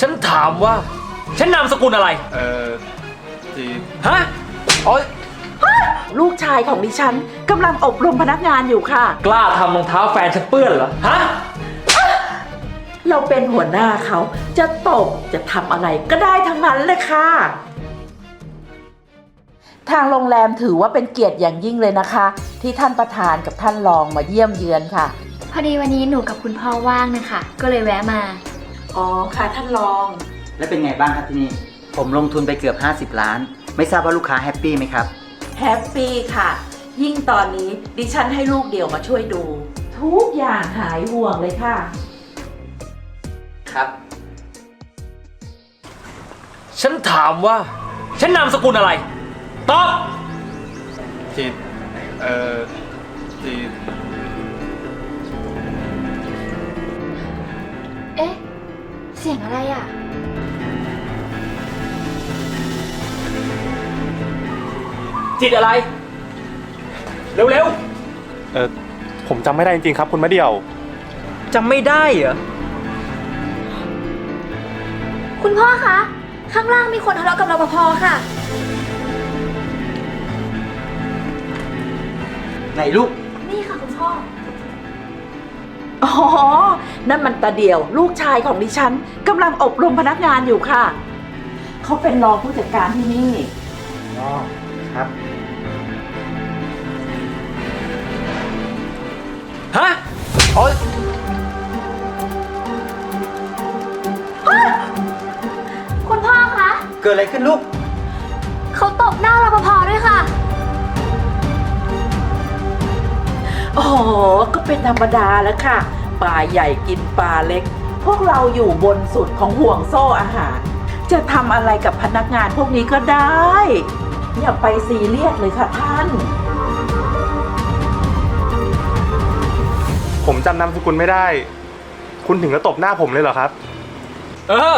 ฉันถามว่า ฉันนามสกุลอะไร เอ่อจีฮะโอ๊ยลูกชายของดิฉันกำลังอบรมพนักงานอยู่ค่ะ กล้าทำรองเท้าแฟนฉันเปื้อนเหรอ ฮะ เราเป็นหัวหน้าเขาจะตบจะทำอะไรก็ได้ทั้งนั้นเลยค่ะ ทางโรงแรมถือว่าเป็นเกียรติอย่างยิ่งเลยนะคะ ที่ท่านประธานกับท่านรองมาเยี่ยมเยือนค่ะ พอดีวันนี้หนูกับคุณพ่อว่างนะคะ ก็เลยแวะมา อ๋อค่ะท่านรอง แล้วเป็นไงบ้างครับที่นี่ ผมลงทุนไปเกือบ 50 ล้าน ไม่ทราบว่าลูกค้าแฮปปี้ไหมครับ แฮปปี้ค่ะ ยิ่งตอนนี้ดิฉันให้ลูกเดี่ยวมาช่วยดู ทุกอย่างหายห่วงเลยค่ะ ครับ ฉันถามว่า ฉันนามสกุลอะไร ตอบ จีเอ่อจี สียงอะไรอะ จิตอะไร เร็วเอ่อผมจำไม่ได้จริงๆครับ คุณมะเดี่ยว ๆจำไม่ได้เหรอ คุณพ่อคะ ข้างล่างมีคนทะเลาะกับรปภค่ะ ไหนลูก นี่ค่ะคุณพ่อ อ๋อ นั่นมันตาเดียว ลูกชายของดิฉันกำลังอบรมพนักงานอยู่ค่ะ เขาเป็นรองผู้จัดการที่นี่ อ๋อครับ ฮะโอ๊ยคุณพ่อคะ เกิดอะไรขึ้นลูก เขาตบหน้ารปภ อ๋อ ก็เป็นธรรมดาแล้วค่ะ ปลาใหญ่กินปลาเล็ก พวกเราอยู่บนสุดของห่วงโซ่อาหาร จะทำอะไรกับพนักงานพวกนี้ก็ได้ อย่าไปซีเรียสเลยค่ะท่าน ผมจำนามสกุลไม่ได้ คุณถึงกับตบหน้าผมเลยเหรอครับ เออ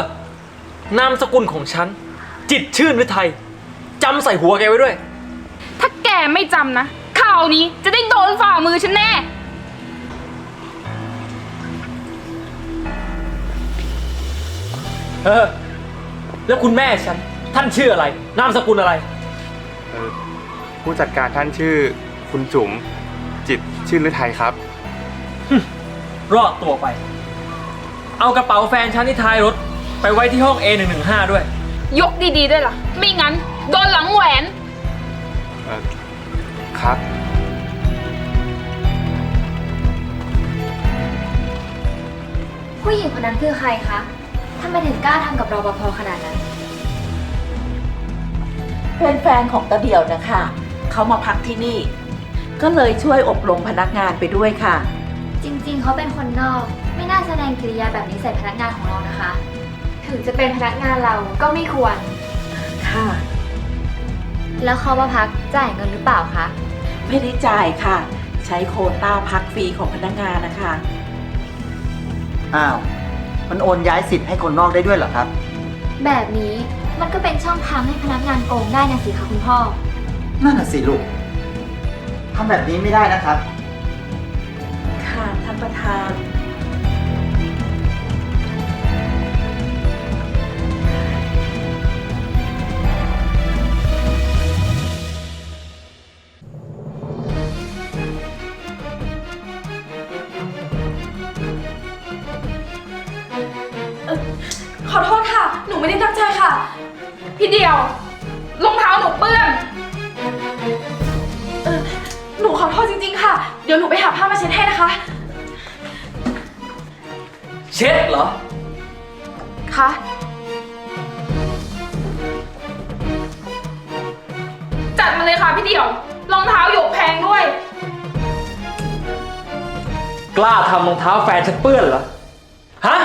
นามสกุลของฉัน จิตรชื่นหรือไทยจำใส่หัวแกไว้ด้วย ถ้าแกไม่จำนะ ข่าวนี้จะได้โดนฝ่ามือฉันแน่ เออ แล้วคุณแม่ฉัน ท่านชื่ออะไร นามสกุลอะไร เอ่อผู้จัดการท่านชื่อคุณจุ๋มจิตรชื่อฤทัยครับ รอดตัวไป เอากระเป๋าแฟนฉันที่ท้ายรถ ไปไว้ที่ห้อง A115 ด้วย ยกดีๆด้วยล่ะ ไม่งั้น โดนหลังแหวนเอ่อ ครับ ผู้หญิงคนนั้นคือใครคะทำไมถึงกล้าทำกับรปภขนาดนั้น เป็นแฟนของตาเดี่ยวนะคะ เขามาพักที่นี่ ก็เลยช่วยอบรมพนักงานไปด้วยค่ะ จริงๆ เขาเป็นคนนอก ไม่น่าแสดงกิริยาแบบนี้ใส่พนักงานของเรานะคะ ถึงจะเป็นพนักงานเราก็ไม่ควร ค่ะ แล้วเขามาพักจ่ายเงินหรือเปล่าคะ ไม่ได้จ่ายค่ะ ใช้โควต้าพักฟรีของพนักงานนะคะ อ้าว มันโอนย้ายสิทธิ์ให้คนนอกได้ด้วยเหรอครับ แบบนี้มันก็เป็นช่องทางให้พนักงานโกงได้นะสิคะคุณพ่อ นั่นน่ะสิลูกทำแบบนี้ไม่ได้นะครับ ค่ะท่านประธาน พี่เดียวรองเท้าหนูเปื้อนเออหนูขอโทษจริง ๆ ค่ะ เดี๋ยวหนูไปหาผ้ามาเช็ดให้นะคะ เช็ดเหรอค่ะจัดมาเลยค่ะพี่เดียวรองเท้าหยกแพงด้วย กล้าทำรองเท้าแฟนฉันเปื้อนเหรอ ฮะ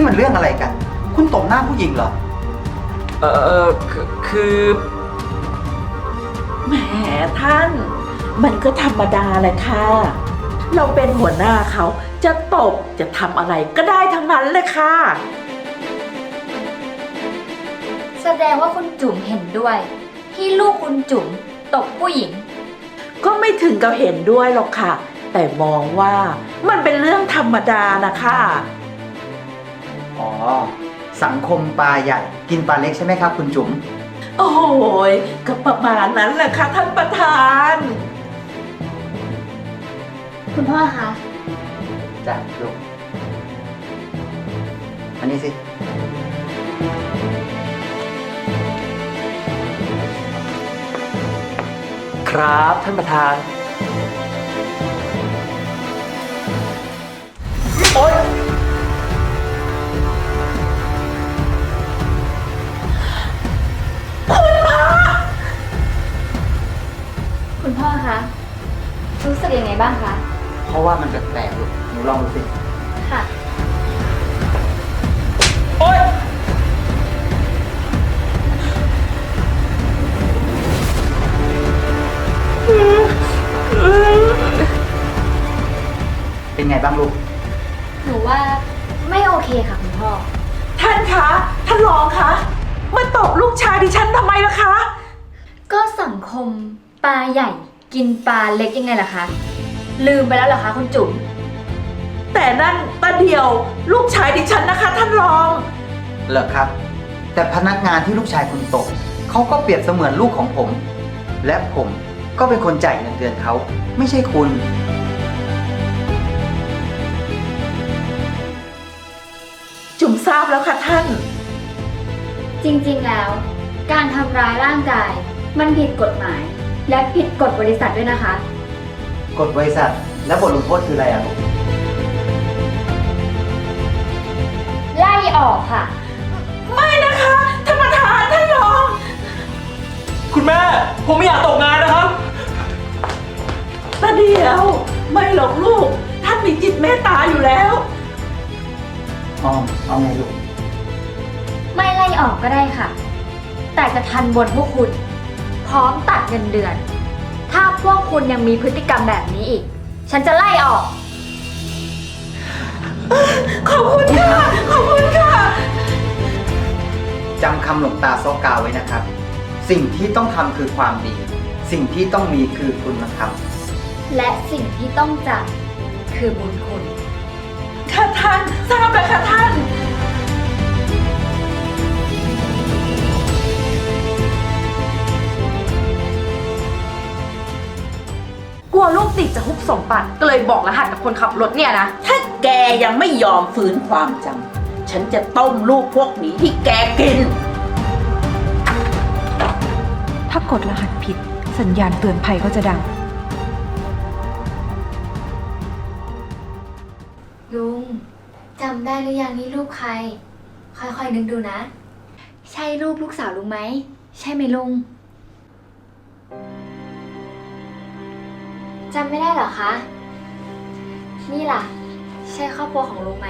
นี่มันเรื่องอะไรกัน คุณตบหน้าผู้หญิงเหรอ เออเออคือคือแหมท่าน มันก็ธรรมดาแหละค่ะ เราเป็นหัวหน้าเขาจะตบจะทำอะไรก็ได้ทั้งนั้นเลยค่ะ แสดงว่าคุณจุ๋มเห็นด้วย ที่ลูกคุณจุ๋มตกผู้หญิง ก็ไม่ถึงกับเห็นด้วยหรอกค่ะ แต่มองว่ามันเป็นเรื่องธรรมดานะคะ อ๋อ สังคมปลาใหญ่ กินปลาเล็กใช่ไหมครับ คุณจุ๋ม โอ้ยก็ประมาณนั้นแหละค่ะท่านประธาน คุณพ่อคะจ้ะลูก อันนี้สิ ครับท่านประธาน โอ๊ย พ่อคะรู้สึกยังไงบ้างคะเพราะว่ามันแปลกๆลูกหนูลองดูสิค่ะโอ๊ยเป็นไงบ้างลูก หนูว่าไม่โอเคค่ะคุณพ่อ ท่านคะ ท่านรองคะ มาตบลูกชายดิฉันทำไมล่ะคะ ก็สังคมปลาใหญ่ กินปลาเล็กยังไงล่ะคะ ลืมไปแล้วเหรอคะคุณจุ๋ม แต่นั่นตาเดียวลูกชายดิฉันนะคะ ท่านรอง เหรอครับ แต่พนักงานที่ลูกชายคุณตก เขาก็เปรียบเสมือนลูกของผม และผมก็เป็นคนจ่ายเงินเดือนเขา ไม่ใช่คุณ จุ๋มทราบแล้วค่ะท่าน จริงๆแล้ว การทำร้ายร่างกายมันผิดกฎหมาย และผิดกฎบริษัทด้วยนะคะ กฎบริษัทและบทลงโทษคืออะไรอะลูกไล่ออกค่ะ ไม่นะคะท่านประธานท่านรองคุณแม่ ผมไม่อยากตกงานนะครับ ตาเดียว ไม่หรอกลูก ท่านมีจิตเมตตาอยู่แล้ว ออมเอาไงลูก ไม่ไล่ออกก็ได้ค่ะ แต่จะทันบนพวกคุณ พร้อมตัดเงินเดือน ถ้าพวกคุณยังมีพฤติกรรมแบบนี้อีก ฉันจะไล่ออก ขอบคุณค่ะ ขอบคุณค่ะ จำคำหลวงตาซอกกาวไว้นะครับ สิ่งที่ต้องทำคือความดี สิ่งที่ต้องมีคือคุณธรรม และสิ่งที่ต้องจำคือบุญคุณ ค่ะท่านทราบแล้วค่ะท่าน ติดจะฮุบสมบัติก็เลยบอกรหัสกับคนขับรถเนี่ยนะ ถ้าแกยังไม่ยอมฝืนความจำฉันจะต้มลูกพวกนี้ที่แกกิน ถ้ากดรหัสผิด สัญญาณเตือนภัยก็จะดัง ลุงจำได้หรือยังนี่รูปใคร ค่อยๆนึกดูนะ ใช่รูปลูกสาวลุงไหม ใช่ไหมลุง จำไม่ได้เหรอคะ นี่ล่ะ ใช่ครอบครัวของลุงไหม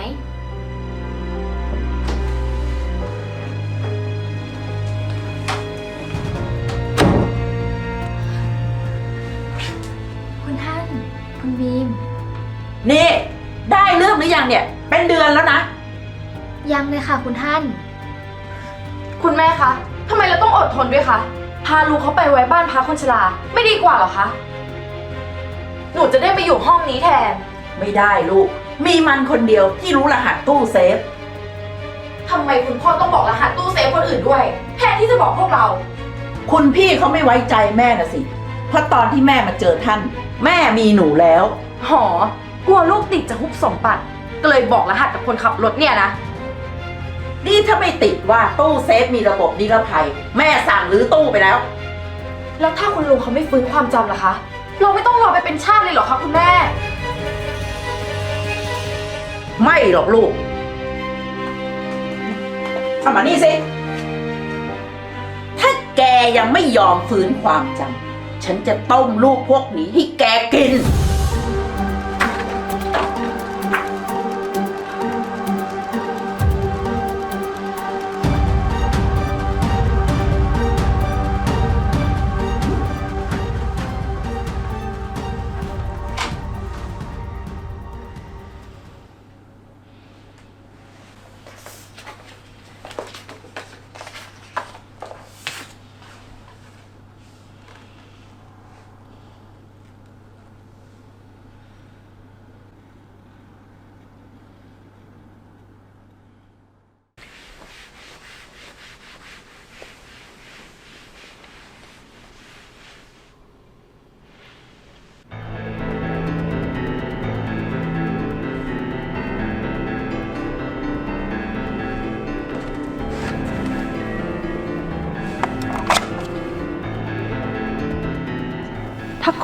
คุณท่าน คุณบีม นี่ ได้เรื่องหรือยังเนี่ย เป็นเดือนแล้วนะ ยังเลยค่ะคุณท่าน คุณแม่คะ ทำไมเราต้องอดทนด้วยคะ พาลูกเขาไปไว้บ้านพักคนชรา ไม่ดีกว่าเหรอคะ หนูจะได้ไปอยู่ห้องนี้แทน ไม่ได้ลูก มีมันคนเดียวที่รู้รหัสตู้เซฟ ทำไมคุณพ่อต้องบอกรหัสตู้เซฟคนอื่นด้วยแทนที่จะบอกพวกเรา คุณพี่เขาไม่ไว้ใจแม่น่ะสิ เพราะตอนที่แม่มาเจอท่าน แม่มีหนูแล้ว หอ กลัวลูกติดจะฮุบสมบัติ ก็เลยบอกรหัสกับคนขับรถเนี่ยนะ นี่ถ้าไม่ติดว่าตู้เซฟมีระบบนิรภัย แม่สั่งรื้อตู้ไปแล้ว แล้วถ้าคุณลุงเขาไม่ฟื้นความจำล่ะคะ เราไม่ต้องรอไปเป็นชาติเลยเหรอคะคุณแม่ ไม่หรอกลูกเอามานี่สิ ถ้าแกยังไม่ยอมฝืนความจำ ฉันจะต้มลูกพวกนี้ให้แกกิน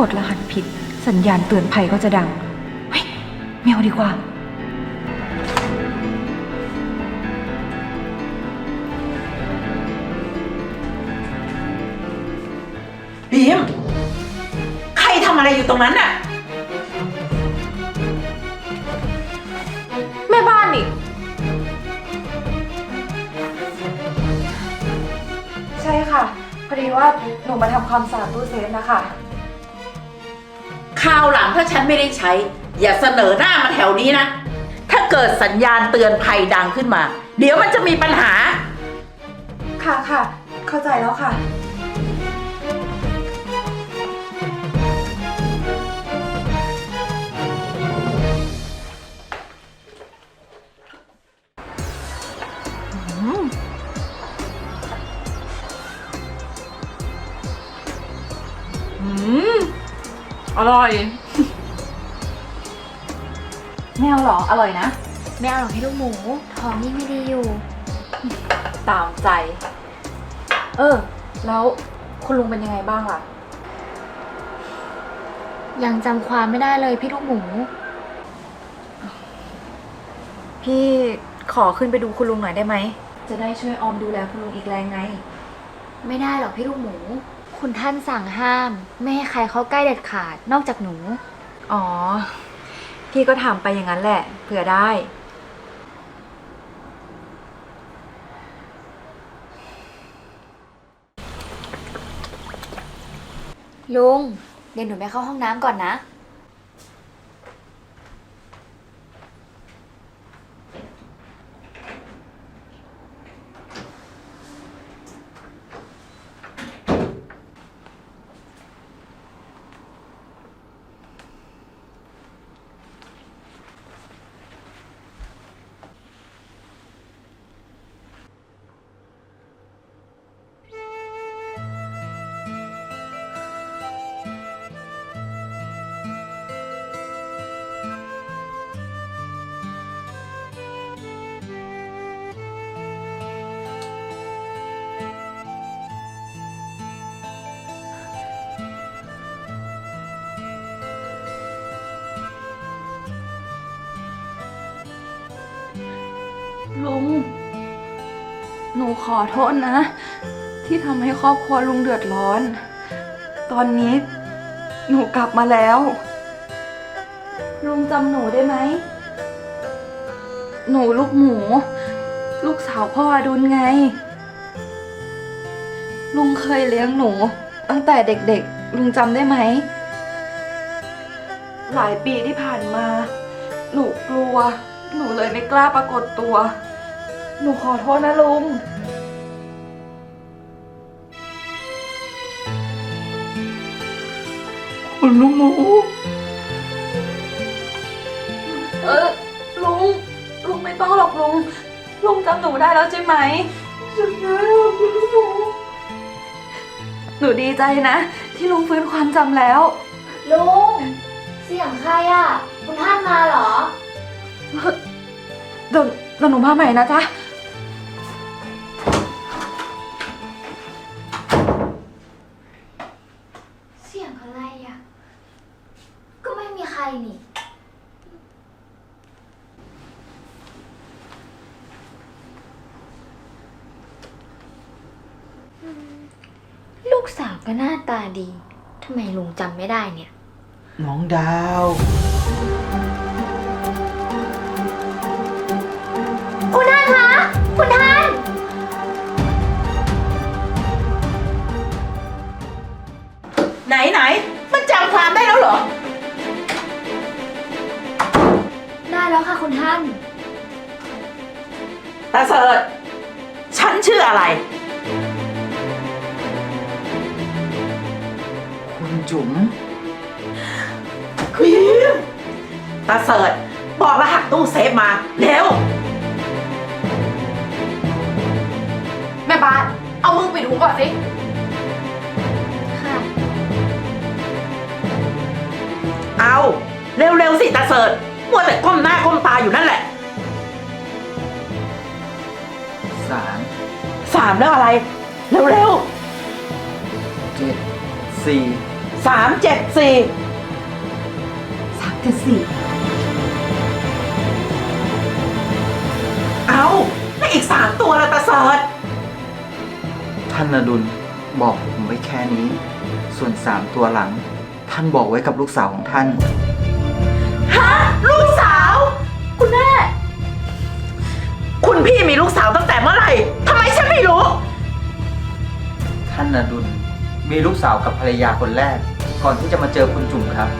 กดรหัสผิด สัญญาณเตือนภัยก็จะดัง เฮ้ยไม่เอาดีกว่า บีม ใครทำอะไรอยู่ตรงนั้นน่ะ แม่บ้านนี่ ใช่ค่ะ พอดีว่าหนูมาทำความสะอาดตู้เซฟนะคะ คราวหลังถ้าฉันไม่ได้ใช้ อย่าเสนอหน้ามาแถวนี้นะ ถ้าเกิดสัญญาณเตือนภัยดังขึ้นมา เดี๋ยวมันจะมีปัญหา ค่ะค่ะ เข้าใจแล้วค่ะ อร่อยไม่เอาหรอ อร่อยนะไม่เอาหรอกพี่ลูกหมูท้องยิ่งไม่ดีอยู่ ตามใจ เออ แล้วคุณลุงเป็นยังไงบ้างล่ะ ยังจำความไม่ได้เลยพี่ลูกหมู พี่ขอขึ้นไปดูคุณลุงหน่อยได้ไหม จะได้ช่วยออมดูแลคุณลุงอีกแรงไง ไม่ได้หรอกพี่ลูกหมู คุณท่านสั่งห้าม ไม่ให้ใครเข้าใกล้เด็ดขาดนอกจากหนู อ๋อ พี่ก็ถามไปอย่างนั้นแหละ เผื่อได้ ลุง เดี๋ยวหนูไปเข้าห้องน้ำก่อนนะ หนูขอโทษนะ ที่ทำให้ครอบครัวลุงเดือดร้อน ตอนนี้ หนูกลับมาแล้ว ลุงจำหนูได้ไหม หนูลูกหมู ลูกสาวพ่ออดุลไง ลุงเคยเลี้ยงหนู ตั้งแต่เด็กๆ ลุงจำได้ไหม หลายปีที่ผ่านมา หนูกลัว หนูเลยไม่กล้าปรากฏตัว หนูขอโทษนะลุง คุณลูกหมู เออลุง ลุงไม่ต้องหรอกลุง ลุงจำหนูได้แล้วใช่ไหมจำได้คุณลูกหมู หนูดีใจนะ ที่ลุงฟื้นความจำแล้ว ลุง เสียงใครอะ คุณท่านมาเหรอ เดี๋ยวเดี๋ยวหนูมาใหม่นะจ๊ะ กสาวก็หน้าตาดี ทำไมลุงจำไม่ได้เนี่ย น้องดาว คุณท่านคะ คุณท่าน ไหนไหน มันจำความได้แล้วเหรอ ได้แล้วค่ะคุณท่าน ตาเสิร์ชฉันชื่ออะไร จุ๋มควีมตาเสิร์ชบอกรหัสตู้เซฟมา เร็ว แม่บ้าน เอามือปิดหูก่อนสิ ค่ะเอาเร็วๆสิตาเสิร์ชมัวแต่ก้มหน้าก้มตาอยู่นั่นแหละสามสามแล้วอะไร เร็วเจ็ดสี่ๆ สามเจ็ดสี่สามเจ็ดสี่เอาแล้วอีกสามตัวละตาเสิร์ชท่านอดุลบอกผมไว้แค่นี้ ส่วนสามตัวหลัง ท่านบอกไว้กับลูกสาวของท่าน ฮะ ลูกสาว คุณแม่ คุณพี่มีลูกสาวตั้งแต่เมื่อไหร่ทำไมฉันไม่รู้ ท่านอดุลมีลูกสาวกับภรรยาคนแรก ก่อนที่จะมาเจอคุณจุ๋มครับ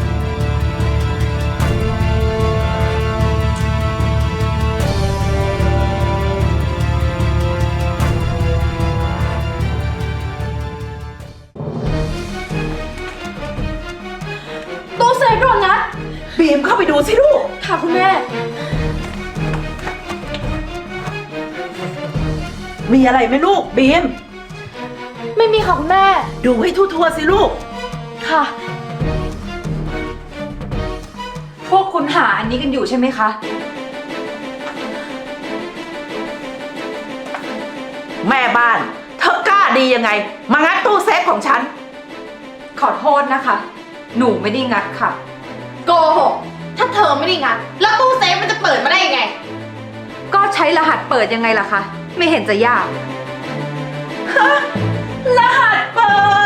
ตู้เซฟโดนงัดบีมเข้าไปดูสิลูก ค่ะคุณแม่ มีอะไรไหมลูกบีม ไม่มีค่ะคุณแม่ ดูให้ทั่วๆสิลูก ค่ะ พวกคุณหาอันนี้กันอยู่ใช่ไหมคะ แม่บ้าน เธอกล้าดียังไง มางัดตู้เซฟของฉัน ขอโทษนะคะ หนูไม่ได้งัดค่ะ โกหก ถ้าเธอไม่ได้งัดแล้วตู้เซฟมันจะเปิดมาได้ยังไง ก็ใช้รหัสเปิดยังไงล่ะคะ ไม่เห็นจะยาก รหัสเปิด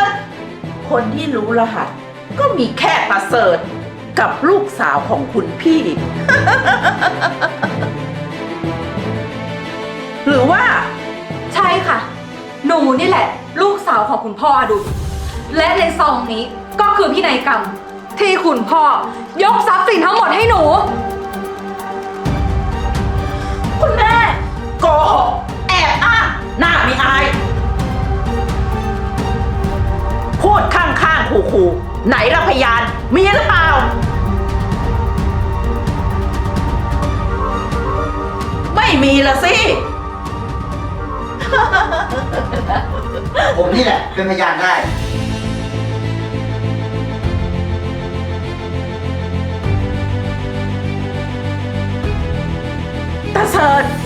คนที่รู้รหัส ก็มีแค่ประเสริฐกับลูกสาวของคุณพี่ หรือว่าใช่ค่ะ หนูนี่แหละ ลูกสาวของคุณพ่ออดุลและในซองนี้ก็คือพินัยกรรม ที่คุณพ่อยกทรัพย์สินทั้งหมดให้หนู คุณแม่โกหก ข้างๆขู่ๆไหนละพยานมีหรือเปล่า ไม่มีละสิ ผมนี่แหละเป็นพยานได้ ตาเสิร์ช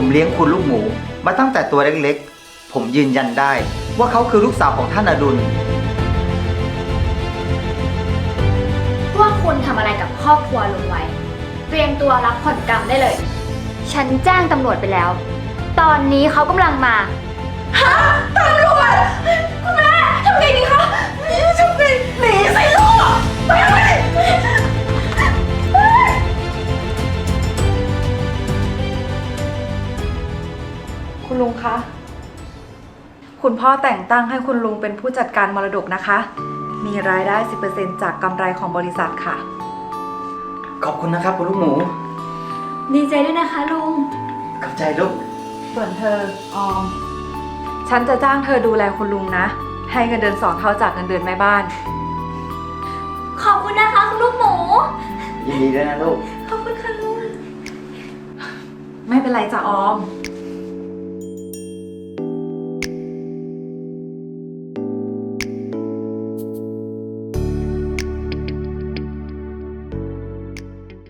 ผมเลี้ยงคุณลูกหมู มาตั้งแต่ตัวเล็กๆ ผมยืนยันได้ ว่าเขาคือลูกสาวของท่านอดุล พวกคุณทำอะไรกับครอบครัวลุงไว้ เตรียมตัวรับผลกรรมได้เลย ฉันแจ้งตำรวจไปแล้ว ตอนนี้เขากำลังมาตำรวจคุณแม่ทำไงดีคะทำไงหนีสิลูกไปเลย คุณลุงคะ คุณพ่อแต่งตั้งให้คุณลุงเป็นผู้จัดการมรดกนะคะ มีรายได้ 10%จากกำไรของบริษัทค่ะ ขอบคุณนะครับคุณลูกหมู ดีใจด้วยนะคะลุง ขอบใจลูก ส่วนเธอออม ฉันจะจ้างเธอดูแลคุณลุงนะ ให้เงินเดือนสองเท่าจากเงินเดือนแม่บ้าน ขอบคุณนะคะคุณลูกหมู ยินดีด้วยนะลูก ขอบคุณค่ะลุง ไม่เป็นไรจ้ะออม